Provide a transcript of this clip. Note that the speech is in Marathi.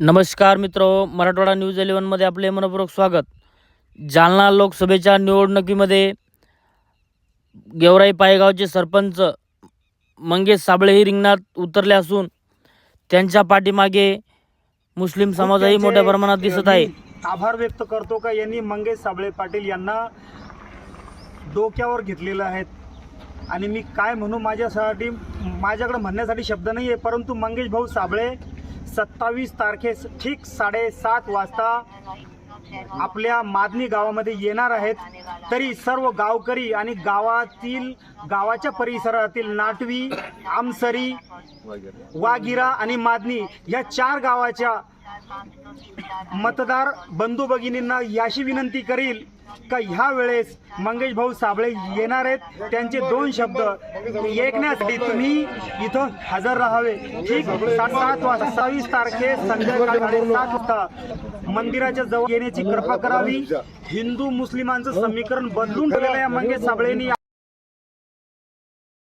नमस्कार मित्र मराठवाडा न्यूज इलेव्हनमध्ये आपले मनपूर्वक स्वागत. जालना लोकसभेच्या निवडणुकीमध्ये गेवराई पायगावचे सरपंच मंगेश साबळे ही रिंगणात उतरले असून त्यांच्या पाठीमागे मुस्लिम समाजही मोठ्या प्रमाणात दिसत आहे. आभार व्यक्त करतो का? यांनी मंगेश साबळे पाटील यांना डोक्यावर घेतलेलं आहेत आणि मी काय म्हणू? माझ्यासाठी माझ्याकडे म्हणण्यासाठी शब्द नाही आहे परंतु मंगेश भाऊ साबळे सत्तावीस तारखेस ठीक साडेसात वाजता आपल्या मादनी गावामध्ये येणार आहेत. तरी सर्व गावकरी आणि गावातील गावाच्या परिसरातील नाटवी आमसरी वागिरा आणि मादनी या चार गावाच्या मतदार बंधू भगिनींना याशी विनंती करील का ह्या वेळेस मंगेश भाऊ साबळे येणार आहेत? त्यांचे दोन शब्द ऐकण्यासाठी तुम्ही इथं हजर राहावे. ठीक? सात सात वाजता सव्वीस तारखे संध्याकाळी साडेसात वाजता मंदिराच्या जवळ येण्याची कृपा करावी. हिंदू मुस्लिमांचं समीकरण बदलून ठेवलेलं या मंगेश साबळेंनी.